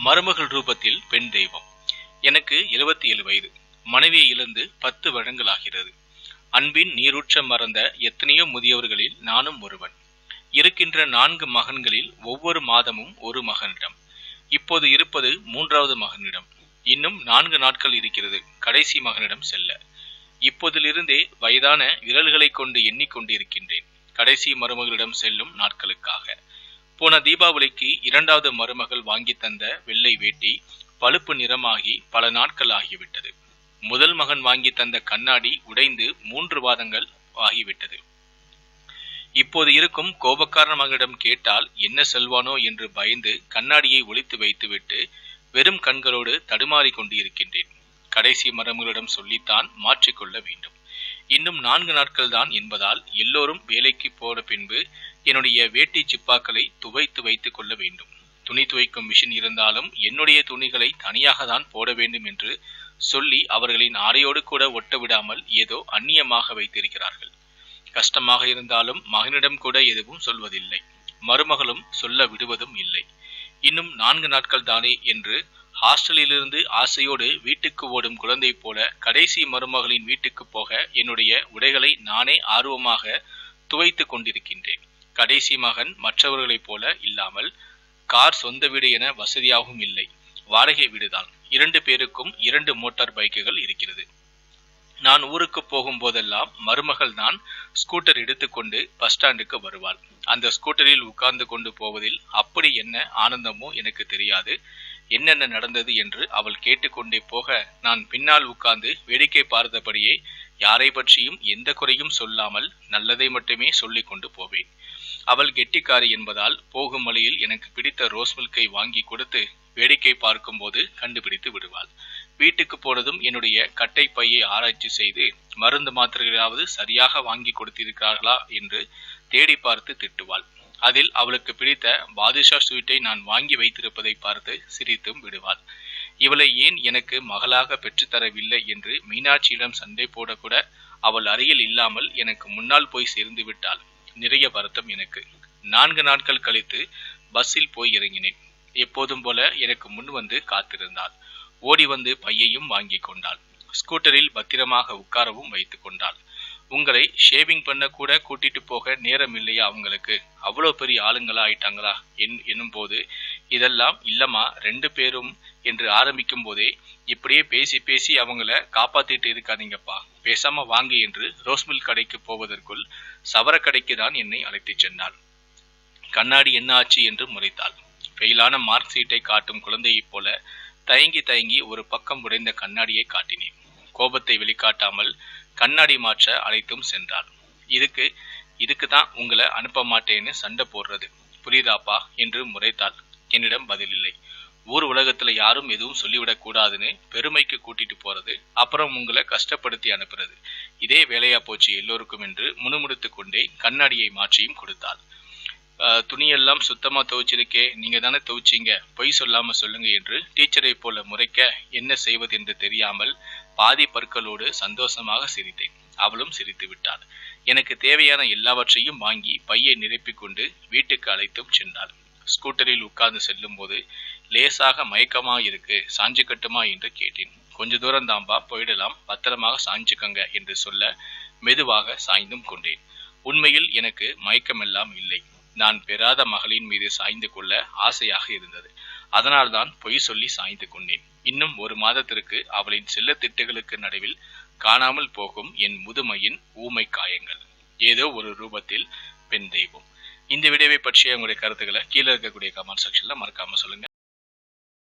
மருமகள் ரூபத்தில் பெண் தெய்வம். எனக்கு எழுபத்தி ஏழு வயது. மனைவியை இழந்து பத்து வருடங்களாகிறது. அன்பின் நீரூற்றம் மறந்த எத்தனையோ முதியவர்களில் நானும் ஒருவன். இருக்கின்ற நான்கு மகன்களில் ஒவ்வொரு மாதமும் ஒரு மகனிடம். இப்போது இருப்பது மூன்றாவது மகனிடம். இன்னும் நான்கு நாட்கள் இருக்கிறது. கடைசி மகனிடம் செல்ல. இப்போதிலிருந்தே வயதான விரல்களை கொண்டு எண்ணிக்கொண்டிருக்கின்றேன். கடைசி மருமகளிடம் செல்லும் நாட்களுக்காக. போன தீபாவளிக்கு இரண்டாவது மருமகள் வாங்கி தந்த வெள்ளை வேட்டி பழுப்பு நிறமாகி பல நாட்கள் ஆகிவிட்டது. முதல் மகன் வாங்கி தந்த கண்ணாடி உடைந்து மூன்று வாதங்கள் ஆகிவிட்டது. இப்போது இருக்கும் கோபக்கார மகனிடம் கேட்டால் என்ன செல்வானோ என்று பயந்து கண்ணாடியை ஒழித்து வைத்துவிட்டு வெறும் கண்களோடு தடுமாறி கொண்டு இருக்கின்றேன் கடைசி மரமகளிடம் சொல்லித்தான் மாற்றிக்கொள்ள வேண்டும். இன்னும் நான்கு நாட்கள் தான் என்பதால் எல்லோரும் வேலைக்கு போன பின்பு என்னுடைய வேட்டி சிப்பாக்களை துவைத்து வைத்துக் கொள்ள வேண்டும். துணி துவைக்கும் மிஷின் இருந்தாலும் என்னுடைய துணிகளை தனியாக தான் போட வேண்டும் என்று சொல்லி அவர்களின் ஆடையோடு கூட ஒட்ட விடாமல் ஏதோ அந்நியமாக வைத்திருக்கிறார்கள். கஷ்டமாக இருந்தாலும் மகனிடம் கூட எதுவும் சொல்வதில்லை. மருமகளும் சொல்ல விடுவதும் இல்லை. இன்னும் நான்கு நாட்கள் தானே என்று ஹாஸ்டலிலிருந்து ஆசையோடு வீட்டுக்கு ஓடும் குழந்தை போல கடைசி மருமகளின் வீட்டுக்கு போக என்னுடைய உடைகளை நானே ஆர்வமாக துவைத்து கொண்டிருக்கின்றேன். கடைசி மகன் மற்றவர்களைப் போல இல்லாமல் கார் சொந்த வீடு என வசதியாகவும் இல்லை. வாடகை வீடுதான். இரண்டு பேருக்கும் இரண்டு மோட்டார் பைக்குகள் இருக்கிறது. நான் ஊருக்கு போகும் போதெல்லாம் மருமகள் தான் ஸ்கூட்டர் எடுத்துக்கொண்டு பஸ் ஸ்டாண்டுக்கு வருவாள். அந்த ஸ்கூட்டரில் உட்கார்ந்து கொண்டு போவதில் அப்படி என்ன ஆனந்தமோ எனக்கு தெரியாது. என்னென்ன நடந்தது என்று அவள் கேட்டுக்கொண்டே போக நான் பின்னால் உட்கார்ந்து வேடிக்கை பார்த்தபடியே யாரை பற்றியும் எந்த குறையும் சொல்லாமல் நல்லதை மட்டுமே சொல்லிக் கொண்டு போவேன். அவள் கெட்டிக்காரி என்பதால் போகும் வழியில் எனக்கு பிடித்த ரோஸ் மில்கை வாங்கி கொடுத்து வேடிக்கை பார்க்கும்போது கண்டுபிடித்து விடுவாள். வீட்டுக்கு போனதும் என்னுடைய கட்டை பையை ஆராய்ச்சி செய்து மருந்து மாத்திரைகளாவது சரியாக வாங்கி கொடுத்திருக்கிறார்களா என்று தேடி பார்த்து திட்டுவாள். அதில் அவளுக்கு பிடித்த பாதுஷா ஸ்வீட்டை நான் வாங்கி வைத்திருப்பதை பார்த்து சிரித்தும் விடுவாள். இவளை ஏன் எனக்கு மகளாக பெற்றுத்தரவில்லை என்று மீனாட்சியிடம் சண்டை போடக்கூட அவள் அருகில் இல்லாமல் எனக்கு முன்னால் போய் சேர்ந்து விட்டாள். நிறைய வருத்தம் எனக்கு. நான்கு நாட்கள் கழித்து பஸ்ஸில் போய் இறங்கினேன். எப்போதும் போல எனக்கு முன் வந்து காத்திருந்தாள். ஓடி வந்து பையையும் வாங்கி கொண்டாள். ஸ்கூட்டரில் பத்திரமாக உட்காரவும் வைத்துக் கொண்டாள். உங்களை ஷேவிங் பண்ண கூட கூட்டிட்டு போக நேரம் இல்லையா அவங்களுக்கு? அவ்வளோ பெரிய ஆளுங்களா ஆயிட்டாங்களா? என் என்னும் போது இதெல்லாம் இல்லம்மா ரெண்டு பேரும் என்று ஆரம்பிக்கும் போதே இப்படியே பேசி பேசி அவங்கள காப்பாத்திட்டு இருக்காதீங்கப்பா. பேசாம வாங்கி என்று ரோஸ்மில் கடைக்கு போவதற்குள் சவர கடைக்கு தான் என்னை அழைத்துச் சென்றாள். கண்ணாடி என்ன ஆச்சு என்று முறைத்தாள். ஃபெயிலான மார்க் சீட்டை காட்டும் குழந்தையைப் போல தயங்கி தயங்கி ஒரு பக்கம் உடைந்த கண்ணாடியை காட்டினேன். கோபத்தை வெளிக்காட்டாமல் கண்ணாடி மாற்ற அழைத்தும் சென்றாள். இதுக்கு இதுக்கு தான் உங்களை அனுப்ப மாட்டேன்னு சண்டை போடுறது. புரியுதாப்பா? என்று முறைத்தாள். என்னிடம் பதிலில்லை ஊர் உலகத்துல யாரும் எதுவும் சொல்லிவிடக் கூடாதுன்னு பெருமைக்கு கூட்டிட்டு போறது அப்புறம் உங்களை கஷ்டப்படுத்தி அனுப்புறது. இதே வேலையா போச்சு எல்லோருக்கும் என்று முணுமுணுத்து கொண்டே கண்ணாடியை மாற்றியும் கொடுத்தாள். துணியெல்லாம் சுத்தமா துவைச்சிருக்கே. நீங்க தானே துவைச்சீங்க. பொய் சொல்லாம சொல்லுங்க என்று டீச்சரை போல முறைக்க என்ன செய்வது என்று தெரியாமல் பாதி பற்களோடு சந்தோஷமாக சிரித்தேன். அவளும் சிரித்து விட்டாள். எனக்கு தேவையான எல்லாவற்றையும் வாங்கி பையை நிரப்பிக் கொண்டு வீட்டுக்கு அழைத்தும் சென்றாள். ஸ்கூட்டரில் உட்கார்ந்து செல்லும் போது லேசாக மயக்கமா இருக்கு சாஞ்சு கட்டுமா? என்று கேட்டேன். கொஞ்ச தூரம் தாம்பா போயிடலாம். பத்திரமாக சாஞ்சுக்கங்க என்று சொல்ல மெதுவாக சாய்ந்தும் கொண்டேன். உண்மையில் எனக்கு மயக்கமெல்லாம் இல்லை. நான் பெறாத மகளின் மீது சாய்ந்து கொள்ள ஆசையாக இருந்தது. அதனால்தான் பொய் சொல்லி சாய்ந்து கொண்டேன். இன்னும் ஒரு மாதத்திற்கு அவளின் செல்ல திட்டுகளுக்கு நடுவில் காணாமல் போகும் என் முதுமையின் ஊமை காயங்கள். ஏதோ ஒரு ரூபத்தில் பெண் தெய்வம். இந்த வீடியோவை பற்றிய உங்களுடைய கருத்துக்களை கீழே இருக்கக்கூடிய கமெண்ட் செக்ஷன்ல மறக்காம சொல்லுங்க.